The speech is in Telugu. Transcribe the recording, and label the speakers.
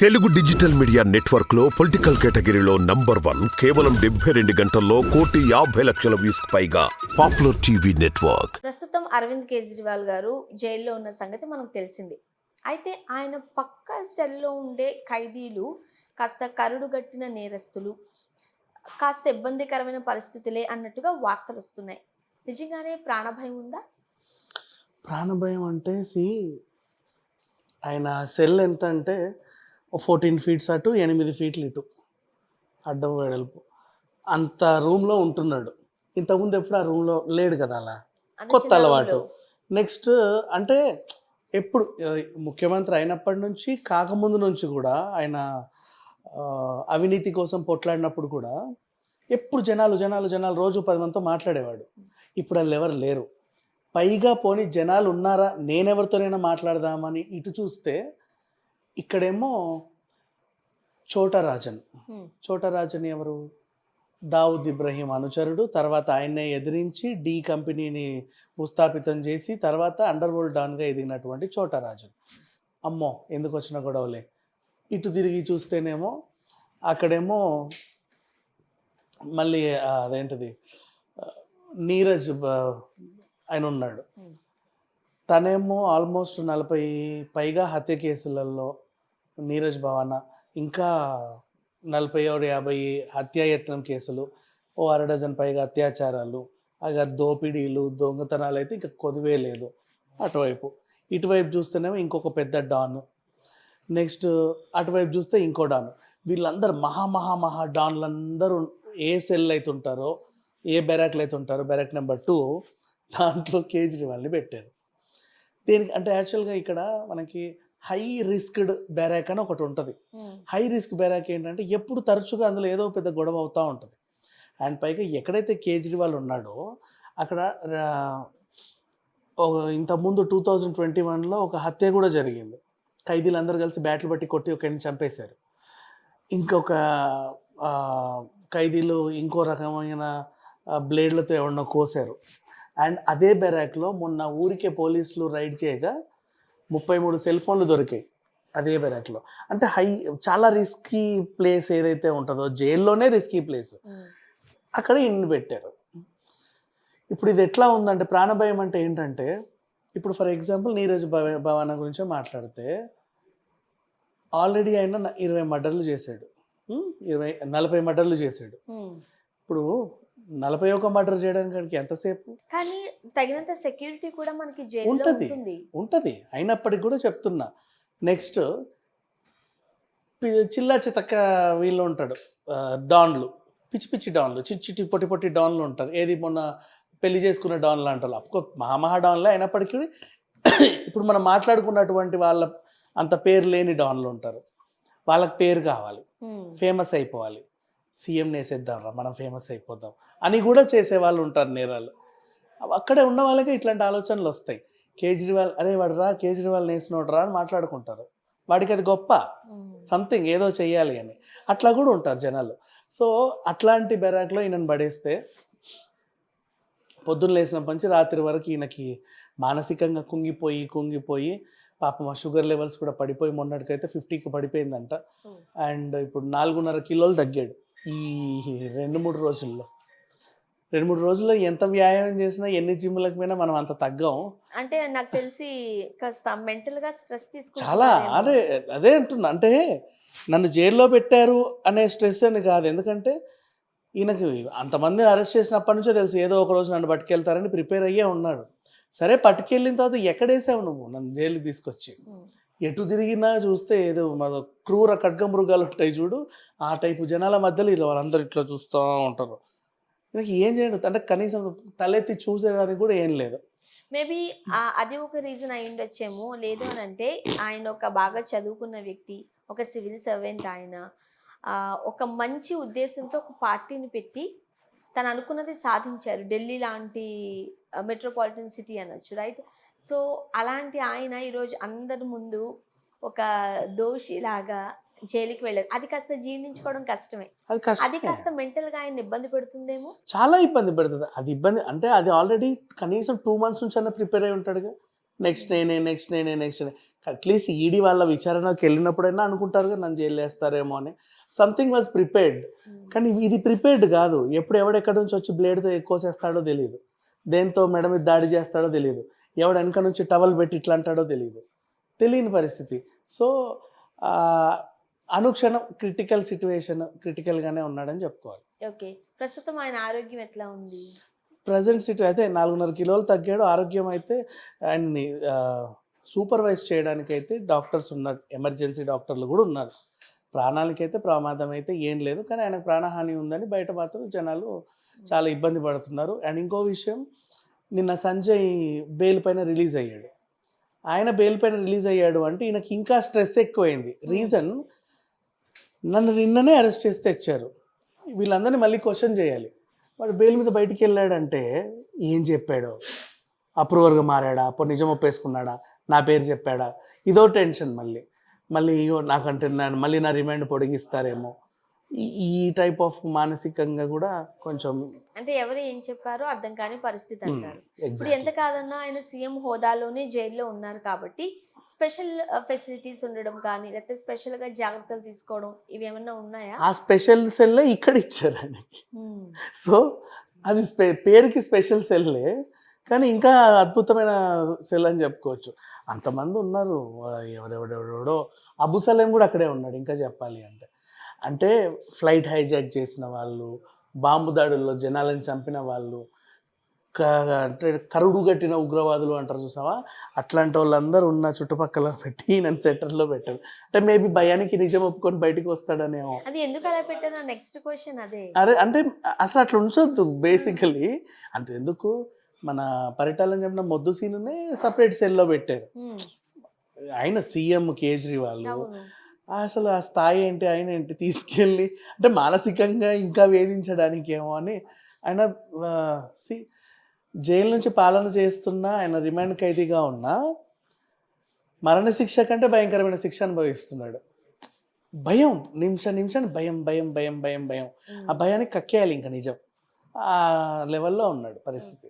Speaker 1: తెలుగు డిజిటల్ మీడియా నెట్వర్క్లో పొలిటికల్ కేటగిరీలో నంబర్ వన్ కేవలం డెబ్బై రెండు గంటల్లో కోటి యాభై లక్షల వ్యూస్ పైగా పాపులర్ టీవీ నెట్వర్క్.
Speaker 2: ప్రస్తుతం అరవింద్ కేజ్రీవాల్ గారు జైల్లో ఉన్న సంగతి మనకు తెలిసింది. అయితే ఆయన పక్క సెల్లో ఉండే ఖైదీలు కాస్త కరుడుగట్టిన నేరస్తులు కాస్త ఇబ్బందికరమైన పరిస్థితులే అన్నట్టుగా వార్తలు వస్తున్నాయి. నిజంగానే ప్రాణభయం ఉందా?
Speaker 3: ప్రాణభయం అంటే సి ఆయన సెల్ ఎంత అంటే ఫోర్టీన్ ఫీట్స్ అటు ఎనిమిది ఫీట్లు ఇటు. అడ్డం వెడల్పు. అంత రూమ్లో ఉంటున్నాడు. ఇంతకుముందు ఎప్పుడు ఆ రూమ్లో లేడు కదా అలా? కొత్త అలవాటు. నెక్స్ట్ అంటే ఎప్పుడు ముఖ్యమంత్రి అయినప్పటి నుంచి కాకముందు నుంచి కూడా ఆయన అవినీతి కోసం పొట్లాడినప్పుడు కూడా ఎప్పుడు జనాలు జనాలు జనాలు రోజు పది మందితో మాట్లాడేవాడు. ఇప్పుడు వాళ్ళు ఎవరు లేరు. పైగా పోని జనాలు ఉన్నారా? నేనెవరితోనైనా మాట్లాడదామని ఇటు చూస్తే ఇక్కడేమో చోటరాజన్. చోటరాజన్ ఎవరు? దావుద్ ఇబ్రహీం అనుచరుడు. తర్వాత ఆయన్నే ఎదిరించి డి కంపెనీని ముస్తాపితం చేసి తర్వాత అండర్ వరల్డ్ డాన్గా ఎదిగినటువంటి చోటరాజన్. అమ్మో ఎందుకు వచ్చిన గొడవలే. ఇటు తిరిగి చూస్తేనేమో అక్కడేమో మళ్ళీ అదేంటిది? నీరజ్ ఆయన ఉన్నాడు. తనేమో ఆల్మోస్ట్ నలభై పైగా హత్య కేసులలో నీరజ్ భవన ఇంకా నలభై ఆరు యాభై హత్యాయత్నం కేసులు ఓ అర డజన్ పైగా అత్యాచారాలు అగా దోపిడీలు దొంగతనాలు అయితే ఇంకా కొదువే లేదు. అటువైపు ఇటువైపు చూస్తేనేమో ఇంకొక పెద్ద డాను. నెక్స్ట్ అటువైపు చూస్తే ఇంకో డాన్. వీళ్ళందరూ మహా మహా మహా డాన్లందరూ ఏ సెల్ అయితే ఉంటారో ఏ బెరాక్లు అయితే ఉంటారో బెరాక్ నెంబర్ టూ దాంట్లో కేజ్రీవాల్ని పెట్టారు. దీనికి అంటే యాక్చువల్గా ఇక్కడ మనకి హై రిస్క్డ్ బ్యారాక్ అని ఒకటి ఉంటుంది. హై రిస్క్ బ్యారాక్ ఏంటంటే ఎప్పుడు తరచుగా అందులో ఏదో పెద్ద గొడవ అవుతూ ఉంటుంది. అండ్ పైగా ఎక్కడైతే కేజ్రీవాల్ ఉన్నాడో అక్కడ ఇంతకుముందు టూ థౌజండ్ ట్వంటీ వన్లో ఒక హత్య కూడా జరిగింది. ఖైదీలందరూ కలిసి బ్యాట్లు పట్టి కొట్టి ఒకరిని చంపేశారు. ఇంకొక ఖైదీలు ఇంకో రకమైన బ్లేడ్లతో ఎవరినో కోసారు అండ్ అదే బెరాక్లో మొన్న ఊరికే పోలీసులు రైడ్ చేయగా ముప్పై మూడు సెల్ ఫోన్లు దొరికాయి అదే బెరాక్లో అంటే హై చాలా రిస్కీ ప్లేస్ ఏదైతే ఉంటుందో జైల్లోనే రిస్కీ ప్లేస్. అక్కడ ఇన్ని పెట్టారు. ఇప్పుడు ఇది ఎట్లా ఉందంటే ప్రాణభయం అంటే ఏంటంటే ఇప్పుడు ఫర్ ఎగ్జాంపుల్ నీరజ్ భవ భవన గురించే మాట్లాడితే ఆల్రెడీ ఆయన ఇరవై మర్డర్లు చేశాడు. ఉమ్, ఇరవై నలభై మర్డర్లు చేశాడు.
Speaker 2: హ్మ్.
Speaker 3: ఇప్పుడు నలభై ఒక మర్డర్ చేయడానికి ఎంతసేపు?
Speaker 2: కానీ తగినంత సెక్యూరిటీ కూడా మనకి జైల్లో
Speaker 3: ఉంటది.
Speaker 2: ఉంటుంది.
Speaker 3: అయినప్పటికి కూడా చెప్తున్నా. నెక్స్ట్ చిల్లా చితక్క వీళ్ళు ఉంటాడు. డాన్లు. పిచ్చి పిచ్చి డాన్లు. చిట్టి చిట్టి పొట్టి పొట్టి డాన్లు ఉంటారు. ఏది మొన్న పెళ్ళి చేసుకున్న డాన్లు అంటారు. అప్పుకో మహామహా డాన్లే అయినప్పటికీ ఇప్పుడు మనం మాట్లాడుకున్నటువంటి వాళ్ళ అంత పేరు లేని డాన్లు ఉంటారు. వాళ్ళకి పేరు కావాలి. ఫేమస్ అయిపోవాలి. సీఎం వేసేద్దాం రా మనం ఫేమస్ అయిపోదాం అని కూడా చేసే వాళ్ళు ఉంటారు నేరాలు. అక్కడే ఉన్న వాళ్ళకి ఇట్లాంటి ఆలోచనలు వస్తాయి. కేజ్రీవాల్ అరే వాడు రా కేజ్రీవాల్ వేసినోడు రా అని మాట్లాడుకుంటారు. వాడికి అది గొప్ప. సంథింగ్ ఏదో చెయ్యాలి అని. అట్లా కూడా ఉంటారు జనాలు. సో అట్లాంటి బెరాక్లో ఈయనను పడేస్తే పొద్దున్న లేచినప్పటి నుంచి రాత్రి వరకు ఈయనకి మానసికంగా కుంగిపోయి కుంగిపోయి పాపం ఆ షుగర్ లెవెల్స్ కూడా పడిపోయి మొన్నటికైతే ఫిఫ్టీకి పడిపోయిందంట. అండ్ ఇప్పుడు నాలుగున్నర కిలోలు తగ్గాడు. ఈ రెండు మూడు రోజుల్లో. రెండు మూడు రోజుల్లో ఎంత వ్యాయామం చేసినా ఎన్ని జిమ్లకు పోయినా మనం అంత తగ్గం.
Speaker 2: అంటే నాకు తెలిసి కాస్త మెంటల్గా స్ట్రెస్
Speaker 3: చాలా
Speaker 2: తీసుకుంటున్నారేమో.
Speaker 3: అదే అదే అంటున్నా. అంటే నన్ను జైల్లో పెట్టారు అనే స్ట్రెస్ అని కాదు. ఎందుకంటే ఈయనకి అంతమందిని అరెస్ట్ చేసినప్పటి నుంచే తెలుసు ఏదో ఒక రోజు నన్ను పట్టుకెళ్తారని ప్రిపేర్ అయ్యే ఉన్నాడు. సరే పట్టుకెళ్ళిన తర్వాత ఎక్కడేసావు నువ్వు? నన్ను జైలుకి తీసుకొచ్చి. ఎటు తిరిగినా చూస్తే ఏదో మన క్రూర ఖడ్గమృగాలు ఉంటాయి చూడు. ఆ టైపు జనాల మధ్యలో ఇలా వాళ్ళందరూ ఇట్లా చూస్తూ ఉంటారు. ఈయనకి ఏం చేయండి. అంటే కనీసం తలెత్తి చూసేదానికి కూడా ఏం లేదు.
Speaker 2: మేబీ అది ఒక రీజన్ అయి ఉండొచ్చేమో. లేదు అని అంటే ఆయన ఒక బాగా చదువుకున్న వ్యక్తి ఒక సివిల్ సర్వెంట్ ఆయన. ఒక మంచి ఉద్దేశంతో ఒక పార్టీని పెట్టి తను అనుకున్నది సాధించారు. ఢిల్లీ లాంటి మెట్రోపాలిటన్ సిటీ అనొచ్చు రైట్ సో అలాంటి ఆయన ఈరోజు అందరి ముందు ఒక దోషిలాగా జైలుకి వెళ్ళారు. అది కాస్త జీర్ణించుకోవడం కష్టమే.
Speaker 3: అది
Speaker 2: కాస్త మెంటల్గా ఆయన ఇబ్బంది పెడుతుందేమో?
Speaker 3: చాలా ఇబ్బంది పెడుతుంది. అది ఇబ్బంది అంటే అది ఆల్రెడీ కనీసం టూ మంత్స్ నుంచి అన్న ప్రిపేర్ అయి ఉంటాడుగా. నెక్స్ట్ నేనే నెక్స్ట్ నేనే నెక్స్ట్ నేనే. అట్లీస్ట్ ఈడీ వాళ్ళ విచారణకు వెళ్ళినప్పుడైనా అనుకుంటారు కదా నన్ను జైలు వేస్తారేమో అని. సంథింగ్ వాజ్ ప్రిపేర్డ్ కానీ ఇది ప్రిపేర్డ్ కాదు. ఎప్పుడు ఎవడెక్కడి నుంచి వచ్చి బ్లేడ్తో ఎక్కువ చేస్తాడో తెలియదు దేంతో మెడ మీద దాడి చేస్తాడో తెలియదు ఎవడు వెనక నుంచి టవల్ పెట్టి ఇట్లా అంటాడో తెలియదు తెలియని పరిస్థితి. సో అనుక్షణం క్రిటికల్ సిచ్యువేషన్ క్రిటికల్గానే ఉన్నాడని చెప్పుకోవాలి.
Speaker 2: ఓకే ప్రస్తుతం ఆయన ఆరోగ్యం ఎట్లా ఉంది?
Speaker 3: ప్రజెంట్ సిటీ అయితే నాలుగున్నర కిలోలు తగ్గాడు. ఆరోగ్యం అయితే ఆయన్ని సూపర్వైజ్ చేయడానికి అయితే డాక్టర్స్ ఉన్నారు. ఎమర్జెన్సీ డాక్టర్లు కూడా ఉన్నారు. ప్రాణానికైతే ప్రమాదం అయితే ఏం లేదు. కానీ ఆయనకు ప్రాణహాని ఉందని బయట మాత్రం జనాలు చాలా ఇబ్బంది పడుతున్నారు. అండ్ ఇంకో విషయం నిన్న సంజయ్ బెయిల్ పైన రిలీజ్ అయ్యాడు. ఆయన బెయిల్ పైన రిలీజ్ అయ్యాడు అంటే ఈయనకి ఇంకా స్ట్రెస్ ఎక్కువైంది. రీజన్ నన్ను నిన్ననే అరెస్ట్ చేసి తెచ్చారు. వీళ్ళందరినీ మళ్ళీ క్వశ్చన్ చేయాలి. వాడు బెయిల్ మీద బయటికి వెళ్ళాడంటే ఏం చెప్పాడు? అప్రూవర్గా మారాడా? అప్పుడు నిజం ఒప్పేసుకున్నాడా? నా పేరు చెప్పాడా? ఇదో టెన్షన్ మళ్ళీ. మళ్ళీ నాకంటే మళ్ళీ నా రిమైండ్ పొడిగిస్తారేమో ఈ- టైప్ ఆఫ్ మానసికంగా కూడా కొంచెం
Speaker 2: అంటే ఎవరు ఏం చెప్పారో అర్థం కాని పరిస్థితి. అంటారు ఇప్పుడు. ఎంత కాదన్నా ఆయన సీఎం హోదాలోనే జైల్లో ఉన్నారు కాబట్టి స్పెషల్ ఫెసిలిటీస్ ఉండడం కానీ లేకపోతే స్పెషల్గా జాగ్రత్తలు తీసుకోవడం ఇవి ఏమన్నా ఉన్నాయా
Speaker 3: ఆ స్పెషల్ సెల్లే ఇక్కడ ఇచ్చారు ఆయనకి. సో అది పేరుకి స్పెషల్ సెల్లే కానీ ఇంకా అద్భుతమైన సెల్ అని చెప్పుకోవచ్చు. అంతమంది ఉన్నారు. ఆ, ఎవరెవడెవడో అబు సలేం కూడా అక్కడే ఉన్నాడు ఇంకా చెప్పాలి అంటే. అంటే ఫ్లైట్ హైజాక్ చేసిన వాళ్ళు బాంబు దాడుల్లో జనాలను చంపిన వాళ్ళు క- అంటే కరుడు కట్టిన ఉగ్రవాదులు అంటారు చూసావా? అట్లాంటి వాళ్ళందరూ ఉన్న చుట్టుపక్కల పెట్టి నన్ను సెంటర్లో పెట్టారు. అంటే మేబీ భయానికి నిజం ఒప్పుకొని బయటికి వస్తాడనేమో.
Speaker 2: అది ఎందుకు అలా పెట్టాను నెక్స్ట్ క్వశ్చన్ అదే.
Speaker 3: అరే అంటే అసలు అట్లా ఉంచొద్దు బేసికలీ. అంటే ఎందుకు? మన పరిటాలని చెప్పిన మొద్దు సీనునే సపరేట్ సెల్లో పెట్టారు. ఆయన సీఎం కేజ్రీవాల్. అసలు ఆ స్థాయి ఏంటి ఆయన ఏంటి తీసుకెళ్ళి అంటే మానసికంగా ఇంకా వేధించడానికి ఏమో అని ఆయన సి జైలు నుంచి పాలన చేస్తున్నా ఆయన రిమాండ్ ఖైదీగా ఉన్నా మరణశిక్ష కంటే భయంకరమైన శిక్ష అనుభవిస్తున్నాడు. భయం నిమిష నిమిషాన్ని భయం భయం భయం భయం భయం. ఆ భయానికి కక్కేయాలి ఇంకా నిజం. ఆ లెవెల్లో ఉన్నాడు పరిస్థితి.